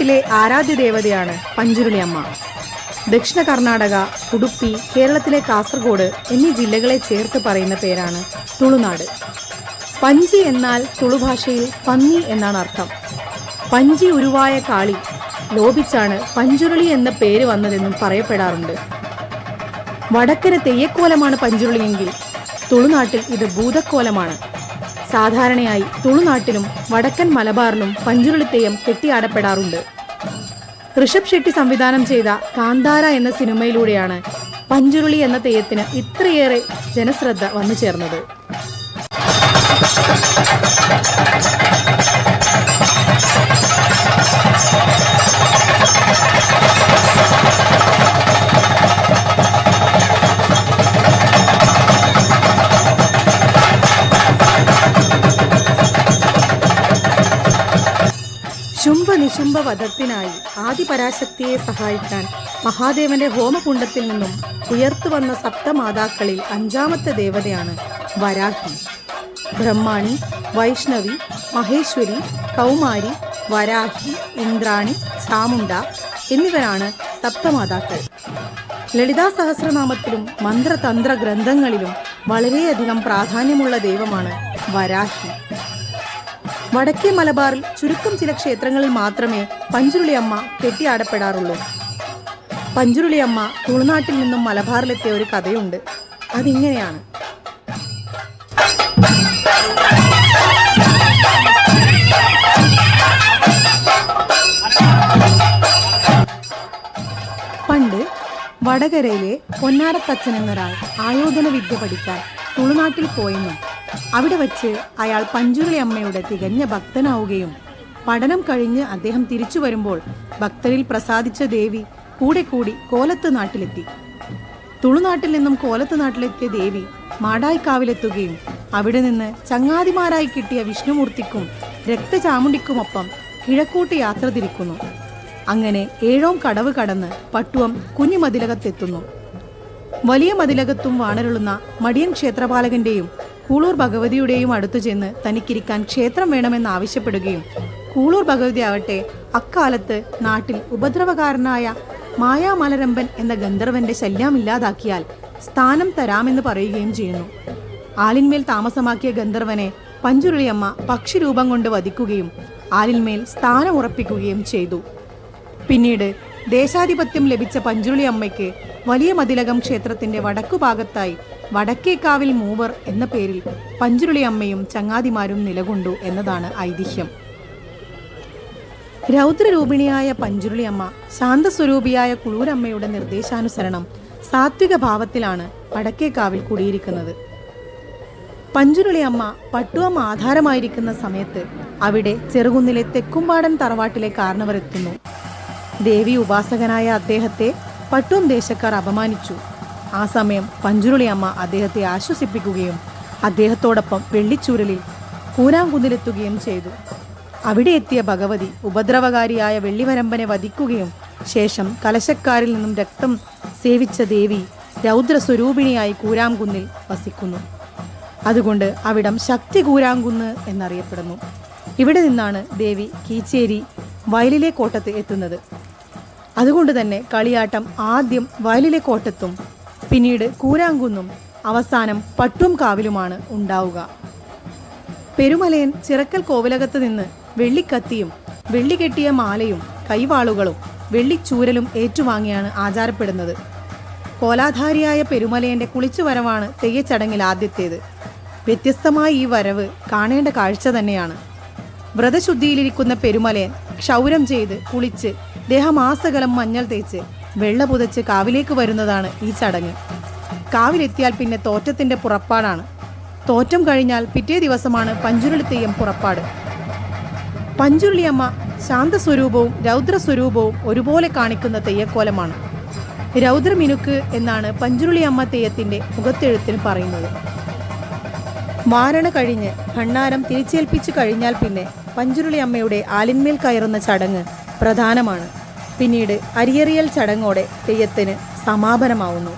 തുളുനാട്ടിലെ ആരാധ്യ ദേവതയാണ് പഞ്ചുരുളി അമ്മ ദക്ഷിണ കർണാടക ഉടുപ്പി കേരളത്തിലെ കാസർഗോഡ് എന്നീ ജില്ലകളെ ചേർത്ത് പറയുന്ന പേരാണ് തുളുനാട്. പഞ്ചി എന്നാൽ തുളു ഭാഷയിൽ പന്നി എന്നാണ് അർത്ഥം. പഞ്ചി ഉരുവായ കാളി ലോപിച്ചാണ് പഞ്ചുരുളി എന്ന പേര് വന്നതെന്നും പറയപ്പെടാറുണ്ട്. വടക്കര തെയ്യക്കോലമാണ് പഞ്ചുരുളിയെങ്കിൽ തുളുനാട്ടിൽ ഇത് ഭൂതക്കോലമാണ്. സാധാരണയായി തുളുനാട്ടിലും വടക്കൻ മലബാറിലും പഞ്ചുരുളിത്തെയ്യം കെട്ടിയാടപ്പെടാറുണ്ട്. ഋഷഭ് ഷെട്ടി സംവിധാനം ചെയ്ത കാന്താര എന്ന സിനിമയിലൂടെയാണ് പഞ്ചുരുളി എന്ന തെയ്യത്തിന് ഇത്രയേറെ ജനശ്രദ്ധ വന്നു ചേർന്നത് ശുംഭ നിശുംഭ വധത്തിനായി ആദിപരാശക്തിയെ സഹായിക്കാൻ മഹാദേവന്റെ ഹോമകുണ്ടത്തിൽ നിന്നും ഉയർത്തു വന്ന സപ്തമാതാക്കളിൽ അഞ്ചാമത്തെ ദേവതയാണ് വരാഹി. ബ്രഹ്മാണി വൈഷ്ണവി മഹേശ്വരി കൗമാരി വരാഹി ഇന്ദ്രാണി ചാമുണ്ട എന്നിവരാണ് സപ്തമാതാക്കൾ. ലളിതാ സഹസ്രനാമത്തിലും മന്ത്രതന്ത്ര ഗ്രന്ഥങ്ങളിലും വളരെയധികം പ്രാധാന്യമുള്ള ദൈവമാണ് വരാഹി. വടക്കേ മലബാറിൽ ചുരുക്കം ചില ക്ഷേത്രങ്ങളിൽ മാത്രമേ പഞ്ചുരുളിയമ്മ കെട്ടിയാടപ്പെടാറുള്ളൂ. പഞ്ചുരുളിയമ്മ തുളുനാട്ടിൽ നിന്നും മലബാറിലെത്തിയ ഒരു കഥയുണ്ട്. അതിങ്ങനെയാണ്. പണ്ട് വടകരയിലെ പൊന്നാരത്തച്ഛൻ എന്നൊരാൾ ആയോധന വിദ്യ പഠിക്കാൻ തുളുനാട്ടിൽ പോയെന്നും അവിടെ വച്ച് അയാൾ പഞ്ചുരുളി അമ്മയുടെ തികഞ്ഞ ഭക്തനാവുകയും പഠനം കഴിഞ്ഞ് അദ്ദേഹം തിരിച്ചു വരുമ്പോൾ ഭക്തരിൽ പ്രസാദിച്ച ദേവി കൂടെ കൂടി കോലത്ത് നാട്ടിലെത്തി. തുളുനാട്ടിൽ നിന്നും കോലത്ത് നാട്ടിലെത്തിയ ദേവി മാടായിക്കാവിലെത്തുകയും അവിടെ നിന്ന് ചങ്ങാതിമാരായി കിട്ടിയ വിഷ്ണുമൂർത്തിക്കും രക്തചാമുണ്ടിക്കുമൊപ്പം കിഴക്കൂട്ട് യാത്ര തിരിക്കുന്നു. അങ്ങനെ ഏഴോം കടവ് കടന്ന് പട്ടുവം കുഞ്ഞുമതിലകത്തെത്തുന്നു വലിയ മതിലകത്തും വാണരുളുന്ന മടിയൻ ക്ഷേത്രപാലകന്റെയും കൂളൂർ ഭഗവതിയുടെയും അടുത്തു ചെന്ന് തനിക്കിരിക്കാൻ ക്ഷേത്രം വേണമെന്നാവശ്യപ്പെടുകയും കൂളൂർ ഭഗവതി ആവട്ടെ അക്കാലത്ത് നാട്ടിൽ ഉപദ്രവകാരനായ മായാമലരമ്പൻ എന്ന ഗന്ധർവന്റെ ശല്യമില്ലാതാക്കിയാൽ സ്ഥാനം തരാമെന്ന് പറയുകയും ചെയ്യുന്നു. ആലിന്മേൽ താമസമാക്കിയ ഗന്ധർവനെ പഞ്ചുരുളിയമ്മ പക്ഷിരൂപം കൊണ്ട് വധിക്കുകയും ആലിന്മേൽ സ്ഥാനം ഉറപ്പിക്കുകയും ചെയ്തു. പിന്നീട് ദേശാധിപത്യം ലഭിച്ച പഞ്ചുരുളിയമ്മയ്ക്ക് വലിയ മതിലകം ക്ഷേത്രത്തിന്റെ വടക്കുഭാഗത്തായി വടക്കേക്കാവിൽ മൂവർ എന്ന പേരിൽ പഞ്ചുരുളി അമ്മയും ചങ്ങാതിമാരും നിലകൊണ്ടു എന്നതാണ് ഐതിഹ്യം. രൗദ്രരൂപിണിയായ പഞ്ചുരുളി അമ്മ ശാന്തസ്വരൂപിയായ കുളൂരമ്മയുടെ നിർദ്ദേശാനുസരണം സാത്വിക ഭാവത്തിലാണ് വടക്കേക്കാവിൽ കുടിയിരിക്കുന്നത്. പഞ്ചുരുളി അമ്മ പട്ടുവം ആധാരമായിരിക്കുന്ന സമയത്ത് അവിടെ ചെറുകുന്നിലെ തെക്കുംപാടൻ തറവാട്ടിലെ കാരണവർ എത്തുന്നു. ദേവി ഉപാസകനായ അദ്ദേഹത്തെ പട്ടുവം ദേശക്കാർ അപമാനിച്ചു. ആ സമയം പഞ്ചുരുളി അമ്മ അദ്ദേഹത്തെ ആശ്വസിപ്പിക്കുകയും അദ്ദേഹത്തോടൊപ്പം വെള്ളിച്ചൂരലിൽ കൂരാങ്കുന്നിലെത്തുകയും ചെയ്തു. അവിടെ എത്തിയ ഭഗവതി ഉപദ്രവകാരിയായ വെള്ളിവരമ്പനെ വധിക്കുകയും ശേഷം കലശക്കാരിൽ നിന്നും രക്തം സേവിച്ച ദേവി രൗദ്രസ്വരൂപിണിയായി കൂരാംകുന്നിൽ വസിക്കുന്നു. അതുകൊണ്ട് അവിടം ശക്തി കൂരാങ്കുന്ന് എന്നറിയപ്പെടുന്നു. ഇവിടെ നിന്നാണ് ദേവി കീച്ചേരി വയലിലെ കോട്ടത്ത് എത്തുന്നത്. അതുകൊണ്ട് തന്നെ കളിയാട്ടം ആദ്യം വയലിലെ കോട്ടത്തും പിന്നീട് കൂരാങ്കുന്നും അവസാനം പട്ടും കാവിലുമാണ് ഉണ്ടാവുക. പെരുമലയൻ ചിറക്കൽ കോവിലകത്ത് നിന്ന് വെള്ളിക്കത്തിയും വെള്ളി കെട്ടിയ മാലയും കൈവാളുകളും വെള്ളിച്ചൂരലും ഏറ്റുവാങ്ങിയാണ് ആചാരപ്പെടുന്നത്. കോലാധാരിയായ പെരുമലയന്റെ കുളിച്ചുവരവാണ് തെയ്യച്ചടങ്ങിൽ ആദ്യത്തേത്. വ്യത്യസ്തമായ ഈ വരവ് കാണേണ്ട കാഴ്ച തന്നെയാണ്. വ്രതശുദ്ധിയിലിരിക്കുന്ന പെരുമലയൻ ക്ഷൗരം ചെയ്ത് കുളിച്ച് ദേഹമാസകലം മഞ്ഞൾ തേച്ച് വെള്ള പുതച്ച് കാവിലേക്ക് വരുന്നതാണ് ഈ ചടങ്ങ്. കാവിലെത്തിയാൽ പിന്നെ തോറ്റത്തിന്റെ പുറപ്പാടാണ്. തോറ്റം കഴിഞ്ഞാൽ പിറ്റേ ദിവസമാണ് പഞ്ചുരുളി തെയ്യം പുറപ്പാട്. പഞ്ചുരുളിയമ്മ ശാന്തസ്വരൂപവും രൗദ്രസ്വരൂപവും ഒരുപോലെ കാണിക്കുന്ന തെയ്യക്കോലമാണ്. രൗദ്രമിനുക്ക് എന്നാണ് പഞ്ചുരുളിയമ്മ തെയ്യത്തിന്റെ മുഖത്തെഴുത്തിന് പറയുന്നത്. മാരണ കഴിഞ്ഞ് ഭണ്ണാരം തിരിച്ചേൽപ്പിച്ചു കഴിഞ്ഞാൽ പിന്നെ പഞ്ചുരുളിയമ്മയുടെ ആലിന്മേൽ കയറുന്ന ചടങ്ങ് പ്രധാനമാണ്. പിന്നീട് അരിയറിയൽ ചടങ്ങോടെ തെയ്യത്തിന് സമാപനമാവുന്നു